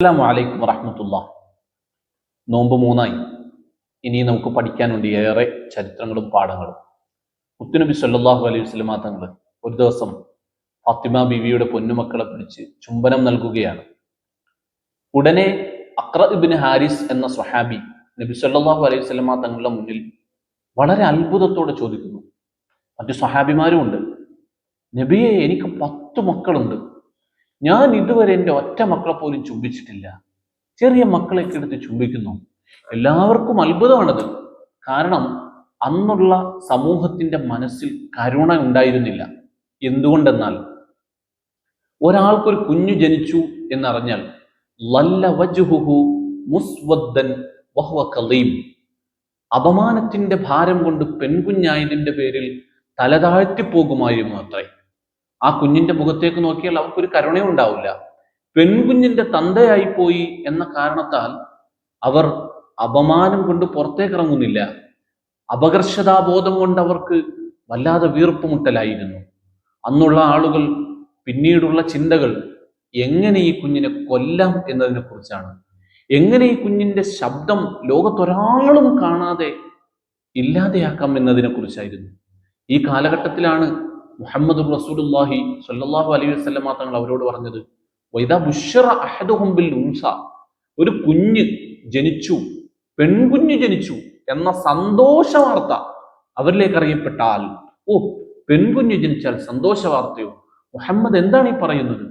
അസ്സാം വലൈക്കും വറഹമത്തുള്ള. നോമ്പ് മൂന്നായി. ഇനി നമുക്ക് പഠിക്കാനുണ്ട് ഏറെ ചരിത്രങ്ങളും പാഠങ്ങളും. മുത്തുനബി സല്ലാഹു അലൈഹി വസ്ലമാ തങ്ങൾ ഒരു ദിവസം ഫാത്തിമ ബിവിയുടെ പൊന്നുമക്കളെ പിടിച്ച് ചുംബനം നൽകുകയാണ്. ഉടനെ അക്ര ഇബിന് ഹാരിസ് എന്ന സ്വഹാബി നബി സല്ലാഹു അലൈഹി വസ്ലമാ തങ്ങളുടെ മുന്നിൽ വളരെ അത്ഭുതത്തോടെ ചോദിക്കുന്നു. മറ്റു സ്വഹാബിമാരും ഉണ്ട്. നബിയെ എനിക്ക് പത്ത് മക്കളുണ്ട്. ഞാൻ ഇതുവരെ എന്റെ ഒറ്റ മക്കളെ പോലും ചുംബിച്ചിട്ടില്ല. ചെറിയ മക്കളെയൊക്കെ എടുത്ത് ചുംബിക്കുന്നു. എല്ലാവർക്കും അത്ഭുതമാണത്. കാരണം അന്നുള്ള സമൂഹത്തിന്റെ മനസ്സിൽ കരുണ ഉണ്ടായിരുന്നില്ല. എന്തുകൊണ്ടെന്നാൽ ഒരാൾക്കൊരു കുഞ്ഞു ജനിച്ചു എന്നറിഞ്ഞാൽ അപമാനത്തിന്റെ ഭാരം കൊണ്ട് പെൺകുഞ്ഞായതിന്റെ പേരിൽ തലതാഴ്ത്തിപ്പോകുമായിരുന്നു അത്രേ. ആ കുഞ്ഞിന്റെ മുഖത്തേക്ക് നോക്കിയാൽ അവർക്കൊരു കരുണയും ഉണ്ടാവില്ല. പെൺകുഞ്ഞിന്റെ തന്തയായി പോയി എന്ന കാരണത്താൽ അവർ അപമാനം കൊണ്ട് പുറത്തേക്ക് ഇറങ്ങുന്നില്ല അപകർഷതാബോധം കൊണ്ട് അവർക്ക് വല്ലാതെ വീർപ്പുമുട്ടലായിരുന്നു. അന്നുള്ള ആളുകൾ പിന്നീടുള്ള ചിന്തകൾ എങ്ങനെ ഈ കുഞ്ഞിനെ കൊല്ലാം എന്നതിനെ കുറിച്ചാണ്. എങ്ങനെ ഈ കുഞ്ഞിന്റെ ശബ്ദം ലോകത്തൊരാളും കാണാതെ ഇല്ലാതെയാക്കാം എന്നതിനെ കുറിച്ചായിരുന്നു. ഈ കാലഘട്ടത്തിലാണ് മുഹമ്മദ് റസൂലുല്ലാഹി സല്ലാഹു അലൈഹി വസ്ലമ തങ്ങൾ അവരോട് പറഞ്ഞത്. വൈദ ബുഷറ അഹദുഹുംബിൽ ഉംസ ഒരു കുഞ്ഞ് ജനിച്ചു പെൺകുഞ്ഞ് ജനിച്ചു എന്ന സന്തോഷ വാർത്ത അവരിലേക്ക് അറിയപ്പെട്ടാൽ ഓ പെൺകുഞ്ഞ് ജനിച്ചാൽ സന്തോഷ വാർത്തയോ? മുഹമ്മദ് എന്താണ് ഈ പറയുന്നത്?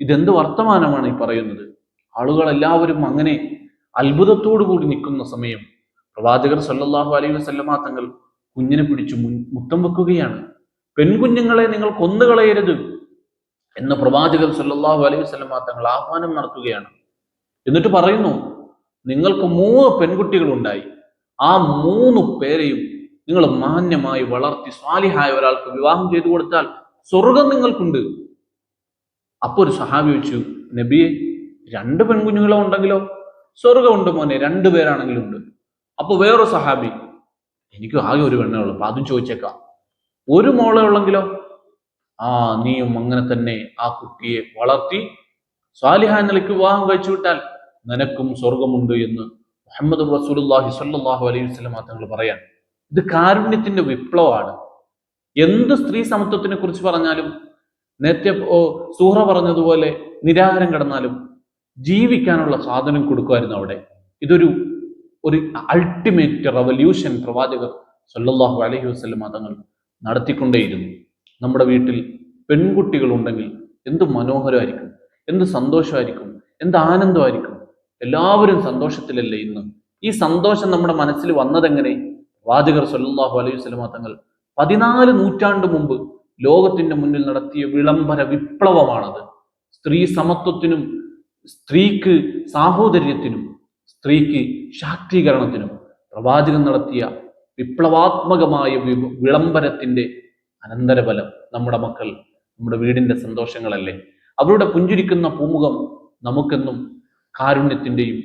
ഇതെന്ത് വർത്തമാനമാണ് ഈ പറയുന്നത്? ആളുകൾ എല്ലാവരും അങ്ങനെ അത്ഭുതത്തോടു കൂടി നിൽക്കുന്ന സമയം പ്രവാചകർ സല്ലല്ലാഹു അലൈഹി വസല്ലമ തങ്ങൾ കുഞ്ഞിനെ പിടിച്ചു മുത്തം വെക്കുകയാണ്. പെൺകുഞ്ഞുങ്ങളെ നിങ്ങൾ കൊന്നുകളയരുത് എന്ന് പ്രവാചകൻ സല്ലാഹു അലൈഹി വസല്ലമ തങ്ങൾ ആഹ്വാനം നടത്തുകയാണ്. എന്നിട്ട് പറയുന്നു നിങ്ങൾക്ക് മൂന്ന് പെൺകുട്ടികളുണ്ടായി. ആ മൂന്ന് പേരെയും നിങ്ങൾ മാന്യമായി വളർത്തി സ്വാലിഹായ ഒരാൾക്ക് വിവാഹം ചെയ്തു കൊടുത്താൽ സ്വർഗം നിങ്ങൾക്കുണ്ട്. അപ്പൊ ഒരു സഹാബി വെച്ചു നബിയെ രണ്ട് പെൺകുഞ്ഞുങ്ങളോ ഉണ്ടെങ്കിലോ? സ്വർഗമുണ്ട് മോനെ രണ്ടു പേരാണെങ്കിലും ഉണ്ട്. അപ്പൊ വേറൊരു സഹാബി എനിക്ക് ആകെ ഒരു പെണ്ണേ ഉള്ളൂ അപ്പൊ അതും ചോദിച്ചേക്കാം. ഒരു മോളെ ഉള്ളെങ്കിലോ? ആ നീയും അങ്ങനെ തന്നെ ആ കുട്ടിയെ വളർത്തി സ്വാലിഹാൻ നിലയ്ക്ക് വിവാഹം കഴിച്ചു വിട്ടാൽ നിനക്കും സ്വർഗമുണ്ട് എന്ന് മുഹമ്മദ് റസൂലുല്ലാഹി സ്വല്ലല്ലാഹു അലൈഹി വസല്ലം തങ്ങൾ പറയാൻ. ഇത് കാരുണ്യത്തിന്റെ വിപ്ലവമാണ്. എന്ത് സ്ത്രീ സമത്വത്തിനെ കുറിച്ച് പറഞ്ഞാലും നേരത്തെ സൂഹ പറഞ്ഞതുപോലെ നിരാഹാരം കിടന്നാലും ജീവിക്കാനുള്ള സാധനം കൊടുക്കുമായിരുന്നു അവിടെ. ഇതൊരു ഒരു അൾട്ടിമേറ്റ് റവല്യൂഷൻ പ്രവാചകർ സല്ലല്ലാഹു അലൈഹി വസല്ലം തങ്ങൾ നടത്തിക്കൊണ്ടേയിരുന്നു. നമ്മുടെ വീട്ടിൽ പെൺകുട്ടികളുണ്ടെങ്കിൽ എന്ത് മനോഹരമായിരിക്കും എന്ത് സന്തോഷമായിരിക്കും എന്ത് ആനന്ദമായിരിക്കും? എല്ലാവരും സന്തോഷത്തിലല്ലേ ഇന്ന്? ഈ സന്തോഷം നമ്മുടെ മനസ്സിൽ വന്നതെങ്ങനെ? വാചകർ സല്ലാഹു അലൈഹി വസല്ലമ തങ്ങൾ പതിനാല് നൂറ്റാണ്ട് മുമ്പ് ലോകത്തിന്റെ മുന്നിൽ നടത്തിയ വിളംബര വിപ്ലവമാണത്. സ്ത്രീ സമത്വത്തിനും സ്ത്രീക്ക് സാഹോദര്യത്തിനും സ്ത്രീക്ക് ശാക്തീകരണത്തിനും പ്രവാചകൻ നടത്തിയ വിപ്ലവാത്മകമായ വിളംബരത്തിന്റെ അനന്തരഫലം നമ്മുടെ മക്കൾ നമ്മുടെ വീടിന്റെ സന്തോഷങ്ങളല്ലേ? അവരുടെ പുഞ്ചിരിക്കുന്ന പൂമുഖം നമുക്കെന്നും കാരുണ്യത്തിന്റെയും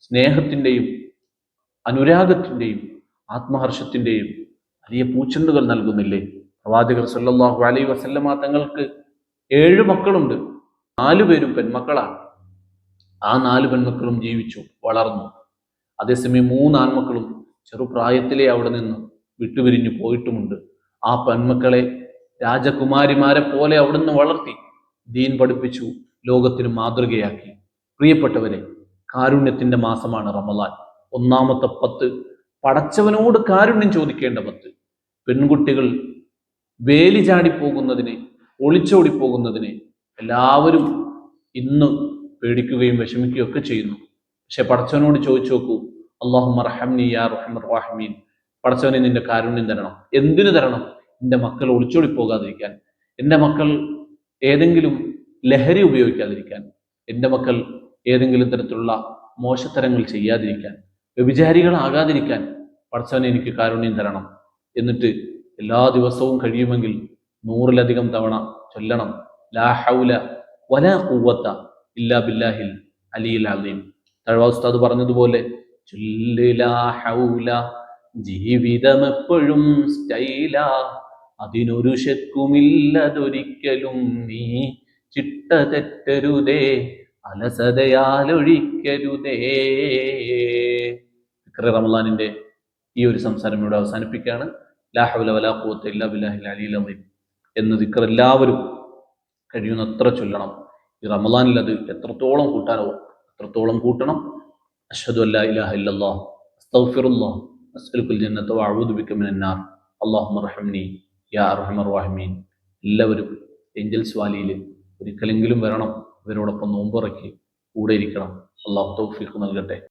സ്നേഹത്തിന്റെയും അനുരാഗത്തിന്റെയും ആത്മഹർഷത്തിന്റെയും വലിയ പൂച്ചെണ്ടുകൾ നൽകുന്നില്ലേ? പ്രവാചകർ സല്ലാഹു അലൈ വസല്ലമ തങ്ങൾക്ക് ഏഴ് മക്കളുണ്ട്. നാലുപേരും പെൺമക്കളാണ്. ആ നാല് പെൺമക്കളും ജീവിച്ചു വളർന്നു. അതേസമയം മൂന്ന് ആൺമക്കളും ചെറുപ്രായത്തിലെ അവിടെ നിന്ന് വിട്ടുപിരിഞ്ഞു പോയിട്ടുമുണ്ട്. ആ പെൺമക്കളെ രാജകുമാരിമാരെ പോലെ അവിടുന്ന് വളർത്തി ദീൻ പഠിപ്പിച്ചു ലോകത്തിന് മാതൃകയാക്കി. പ്രിയപ്പെട്ടവരെ കാരുണ്യത്തിന്റെ മാസമാണ് റമദാൻ. ഒന്നാമത്തെ പത്ത്. പടച്ചവനോട് കാരുണ്യം ചോദിക്കേണ്ട പത്ത്. പെൺകുട്ടികൾ വേലി ചാടിപ്പോകുന്നതിനെ ഒളിച്ചോടിപ്പോകുന്നതിനെ എല്ലാവരും ഇന്ന് പേടിക്കുകയും വിഷമിക്കുകയും ഒക്കെ ചെയ്യുന്നു. പക്ഷെ പടച്ചവനോട് ചോദിച്ചു അള്ളാഹു മർഹംനി യാ റഹ്മർ റാഹിമീൻ. പടച്ചവനെ നിന്റെ കാരുണ്യം തരണം. എന്തിനു തരണം? എന്റെ മക്കൾ ഒളിച്ചോടി പോകാതിരിക്കാൻ. എന്റെ മക്കൾ ഏതെങ്കിലും ലഹരി ഉപയോഗിക്കാതിരിക്കാൻ. എന്റെ മക്കൾ ഏതെങ്കിലും തരത്തിലുള്ള മോശത്തരങ്ങൾ ചെയ്യാതിരിക്കാൻ. വ്യഭിചാരികളാകാതിരിക്കാൻ പടച്ചവനെ എനിക്ക് കാരുണ്യം തരണം. എന്നിട്ട് എല്ലാ ദിവസവും കഴിയുമെങ്കിൽ നൂറിലധികം തവണ ചൊല്ലണം. ലാ ഹൗല വലാ ഖുവത്ത ഇല്ലാ ബില്ലാഹിൽ അലിയിൽ അലീം. തഴവ ഉസ്താദ് പറഞ്ഞതുപോലെ ജീവിതം എപ്പോഴും സ്റ്റൈലാ. അതിനൊരു ശക്കുമില്ലതൊരിക്കലും നീ. ചിട്ട തെറ്റരുതേ അലസതയാലൊഴിക്കരുതേ റമലാനിന്റെ ഈ ഒരു സംസാരം ഇവിടെ അവസാനിപ്പിക്കുകയാണ്. ലാഹുല വലാഖൂത്ത് ഇല്ലാ ബില്ലാഹിൽ അലീം എന്ന് ദിക്ർ എല്ലാവരും കഴിയുന്നത്ര ചൊല്ലണം. ഈ റമലാനിൽ അത് എത്രത്തോളം കൂട്ടാനോ എത്രത്തോളം കൂട്ടണം. അഷ്ഹദു അല്ലാ ഇലാഹ ഇല്ലല്ലാഹ് അസ്തഗ്ഫിറുല്ലാഹ് അസ്അലുക്കുൽ ജന്നത വഅഊദു ബിക മിനൻ നാർ അല്ലാഹുമ്മ റഹ്മനി യാ അർഹമർ റഹീമീൻ. എല്ലാവരും ഏഞ്ചൽസ് വാലിയിൽ ഒരിക്കലെങ്കിലും വരണം. ഇവരോടൊപ്പം നോമ്പുറക്കി കൂടെ ഇരിക്കണം. അള്ളാഹു തൗഫീഖ് നൽകട്ടെ.